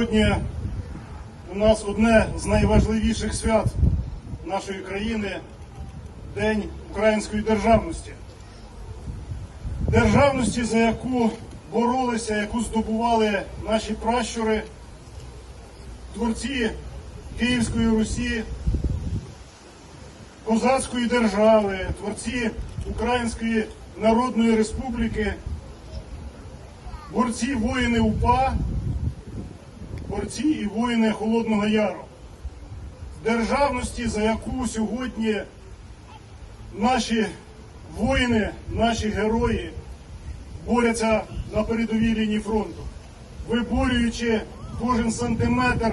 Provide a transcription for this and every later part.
Зараз одне з найважливіших свят нашої країни День української державності. Державності, за яку боролися, яку здобували наші пращури, творці Київської Русі, козацької держави, творці Української Народної Республіки, борці воїни УПА, борці і воїни Холодного Яру. Державності, за яку сьогодні наші воїни, наші герої борються на передовій лінії фронту, виборюючи кожен сантиметр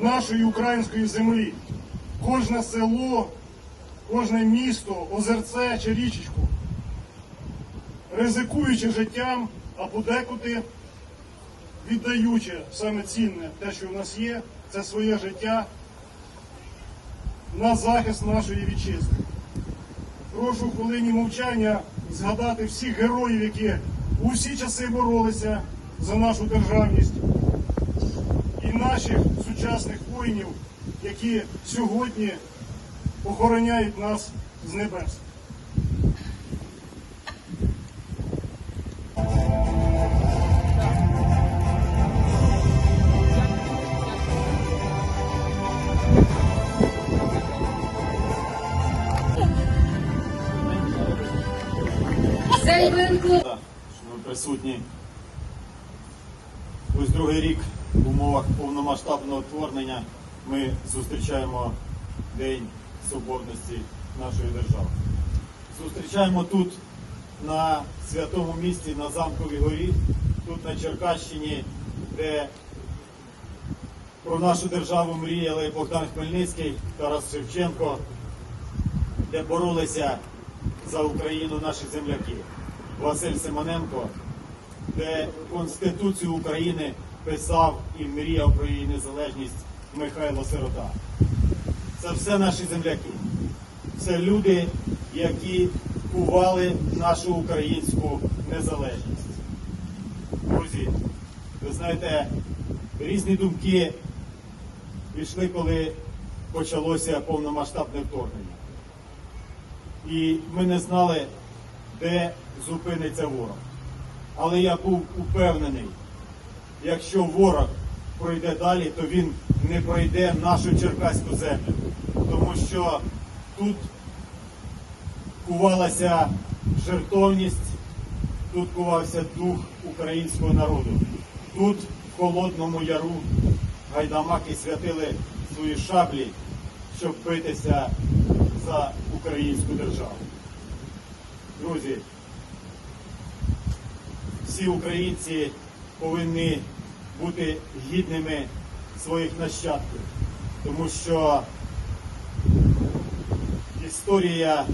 нашої української землі, кожне село, кожне місто, озерце чи річечку, ризикуючи життям, а подекуди віддаючи саме цінне, те, що в нас є, це своє життя на захист нашої вітчизни. Прошу хвилині мовчання згадати всіх героїв, які у всі часи боролися за нашу державність, і наших сучасних воїнів, які сьогодні охороняють нас з небес. Що ви присутні. Ось другий рік в умовах повномасштабного вторгнення ми зустрічаємо День Соборності нашої держави. Зустрічаємо тут, на святому місці, на Замковій горі, тут на Черкащині, де про нашу державу мріяли Богдан Хмельницький, Тарас Шевченко, де боролися за Україну наші земляки. Василь Симоненко, де Конституцію України писав і мріяв про її незалежність Михайло Сирота. Це все наші земляки. Це люди, які кували нашу українську незалежність. Друзі, ви знаєте, різні думки пішли, коли почалося повномасштабне вторгнення. І ми не знали, де зупиниться ворог. Але я був упевнений, якщо ворог пройде далі, то він не пройде нашу черкаську землю. Тому що тут кувалася жертовність, тут кувався дух українського народу. Тут, в Холодному Яру, гайдамаки святили свої шаблі, щоб битися за українську державу. Друзі, всі українці повинні бути гідними своїх нащадків, тому що історія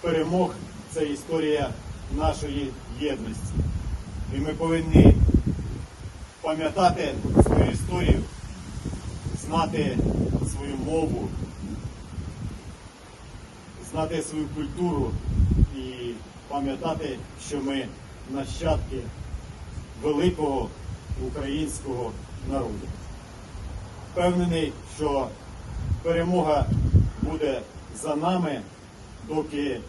перемог це історія нашої єдності. І ми повинні пам'ятати свою історію, знати свою мову, знати свою культуру пам'ятати, що ми нащадки великого українського народу. Впевнений, що перемога буде за нами, доки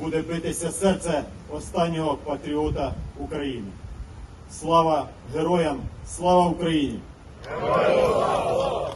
буде битися серце останнього патріота України. Слава героям! Слава Україні! Героям